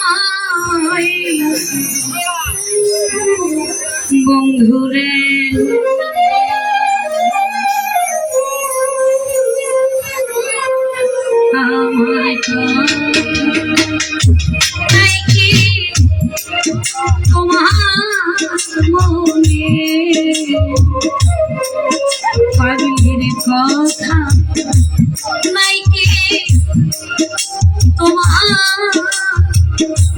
তোমায়। বন্ধুরে আমার কি তোমার মনে। পাগলির কথা নাই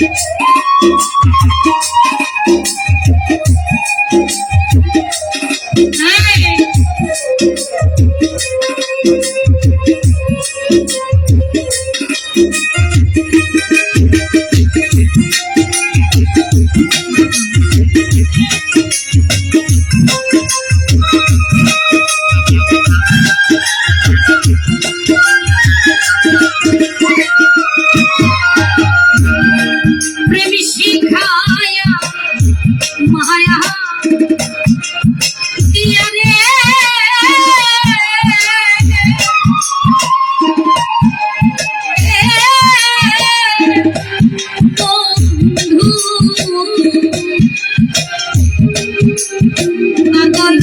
Ah! প্রেম শিখায়া মায়া দিয়া রে। বন্ধু পাগল